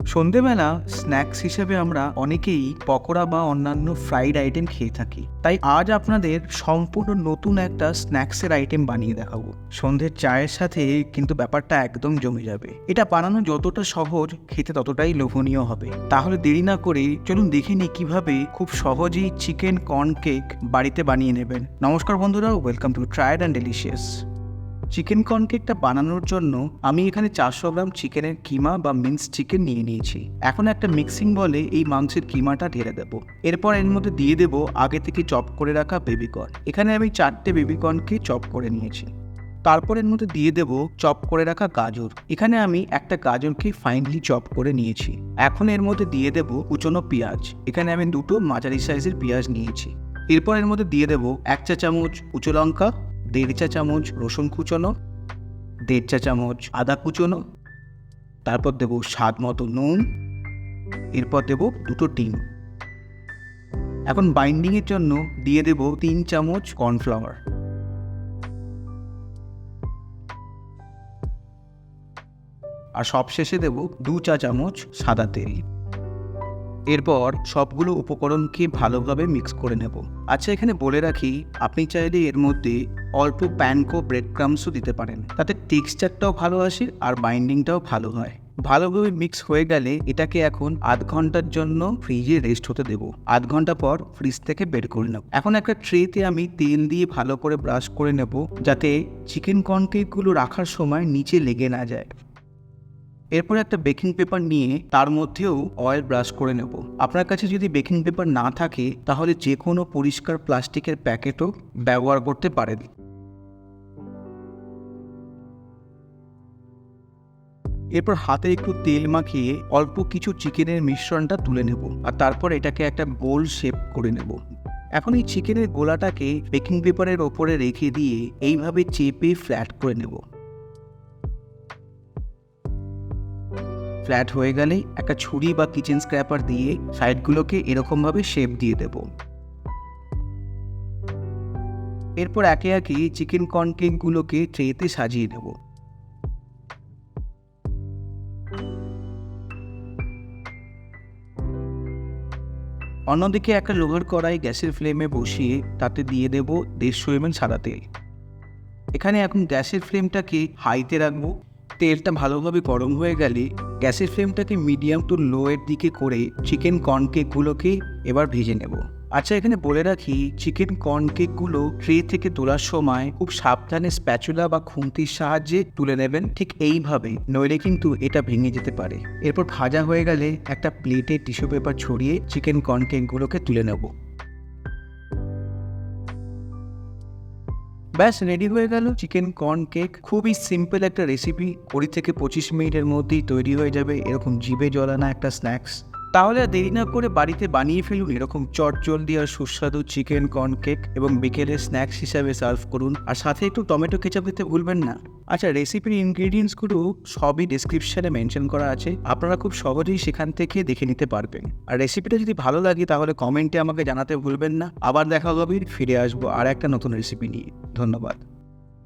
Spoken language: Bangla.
সন্ধেবেলা স্ন্যাক্স হিসেবে আমরা অনেকেই পকোড়া বা অন্যান্য ফ্রাইড আইটেম খেয়ে থাকি। তাই আজ আপনাদের সম্পূর্ণ নতুন একটা স্ন্যাক্সের আইটেম বানিয়ে দেখাবো। সন্ধ্যের চায়ের সাথে কিন্তু ব্যাপারটা একদম জমে যাবে। এটা বানানো যতটা সহজ, খেতে ততটাই লোভনীয় হবে। তাহলে দেরি না করে চলুন দেখে নিই কীভাবে খুব সহজেই চিকেন কর্ন কেক বাড়িতে বানিয়ে নেবেন। নমস্কার বন্ধুরা, welcome to tried and delicious. Chicken corn কেকটা বানানোর জন্য আমি এখানে চারশো গ্রাম চিকেনের কিমা বা মিন্স চিকেন নিয়ে নিয়েছি। এখন একটা মিক্সিং বলে এই মাংসের কিমাটা ঢেলে দেবো। এরপর এর মধ্যে দিয়ে দেবো আগে থেকে চপ করে রাখা বেবিকর্ন। এখানে আমি চারটে বেবিকর্নকে চপ করে নিয়েছি। তারপর এর মধ্যে দিয়ে দেবো চপ করে রাখা গাজর। এখানে আমি একটা গাজরকে ফাইনলি চপ করে নিয়েছি। এখন এর মধ্যে দিয়ে দেবো কুচনো পেঁয়াজ। এখানে আমি দুটো মাঝারি সাইজের পেঁয়াজ নিয়েছি। এরপর এর মধ্যে দিয়ে দেবো এক চা চামচ কুচো লঙ্কা দেড় চা চামচ রসুন কুচোনো, দেড় চা চামচ আদা কুচোনো, তারপর দেবো স্বাদ মতো নুন, এরপর দেবো দুটো ডিম। এখন বাইন্ডিংয়ের জন্য দিয়ে দেবো তিন চামচ কর্নফ্লাওয়ার আর সবশেষে দেবো দু চা চামচ সাদা তেল। এরপর সবগুলো উপকরণকে ভালোভাবে মিক্স করে নেব। আচ্ছা এখানে বলে রাখি, আপনি চাইলে এর মধ্যে অল্প প্যানকো ব্রেড ক্রামসও দিতে পারেন। তাতে টেক্সচারটাও ভালো আসে আর বাইন্ডিংটাও ভালো হয়। ভালোভাবে মিক্স হয়ে গেলে এটাকে এখন আধ ঘণ্টার জন্য ফ্রিজে রেস্ট হতে দেব। আধ ঘণ্টা পর ফ্রিজ থেকে বের করে নেব এখন একটা ট্রেতে আমি তেল দিয়ে ভালো করে ব্রাশ করে নেব, যাতে চিকেন কর্নকেকগুলো রাখার সময় নিচে লেগে না যায়। এরপর একটা বেকিং পেপার নিয়ে তার মধ্যেও অয়েল ব্রাশ করে নেব। আপনার কাছে যদি বেকিং পেপার না থাকে, তাহলে যে কোনো পরিষ্কার প্লাস্টিকের প্যাকেটও ব্যবহার করতে পারেন। এরপর হাতে একটু তেল মাখিয়ে অল্প কিছু চিকেনের মিশ্রণটা তুলে নেব আর তারপর এটাকে একটা গোল শেপ করে নেব। এখন এই চিকেনের গোলাটাকে বেকিং পেপারের ওপরে রেখে দিয়ে এইভাবে চেপে ফ্ল্যাট করে নেব। ফ্ল্যাট হয়ে গেলে একটা ছুরি বা কিচেন স্ক্র্যাপার দিয়ে সাইডগুলোকে এরকমভাবে শেপ দিয়ে দেব। এরপর একে একে চিকেন কর্নকেকগুলোকে ট্রেতে সাজিয়ে নেব। অন্যদিকে একটা লোহার কড়াই গ্যাসের ফ্লেমে বসিয়ে তাতে দিয়ে দেব দেড়শো এমএল সাদা তেল। এখানে এখন গ্যাসের ফ্লেমটাকে হাইতে রাখব। তেলটা ভালোভাবে গরম হয়ে গেলে গ্যাসের ফ্লেমটাকে মিডিয়াম টু লোয়ের দিকে করে চিকেন কর্ন কেকগুলোকে এবার ভেজে নেব। আচ্ছা এখানে বলে রাখি চিকেন কর্ন কেকগুলো ট্রে থেকে তোলার সময় খুব সাবধানে স্প্যাচুলা বা খুন্তির সাহায্যে তুলে নেবেন। ঠিক এইভাবে, নইলে কিন্তু এটা ভেঙে যেতে পারে। এরপর ভাজা হয়ে গেলে একটা প্লেটে টিস্যু পেপার ছড়িয়ে চিকেন কর্ন কেকগুলোকে তুলে নেব। ব্যাস রেডি হয়ে গেল। চিকেন কর্ন কেক খুবই সিম্পল একটা রেসিপি কুড়ি থেকে পঁচিশ মিনিটের মধ্যেই তৈরি হয়ে যাবে। এরকম জিভে জলানা একটা স্ন্যাক্স তাহলে দেরি না করে বাড়িতে বানিয়ে ফেলুন এরকম চটজলদি আর সুস্বাদু চিকেন কর্ন কেক এবং বিকেলে স্ন্যাক্স হিসাবে সার্ভ করুন। আর সাথে একটু টমেটো কেচাপ দিতে ভুলবেন না। আচ্ছা রেসিপির ইনগ্রিডিয়েন্টসগুলো সবই ডিসক্রিপশনে মেনশন করা আছে। আপনারা খুব সহজেই সেখান থেকে দেখে নিতে পারবেন। আর রেসিপিটা যদি ভালো লাগে, তাহলে কমেন্টে আমাকে জানাতে ভুলবেন না। আবার দেখা হবে, ফিরে আসব আর একটা নতুন রেসিপি নিয়ে। ধন্যবাদ।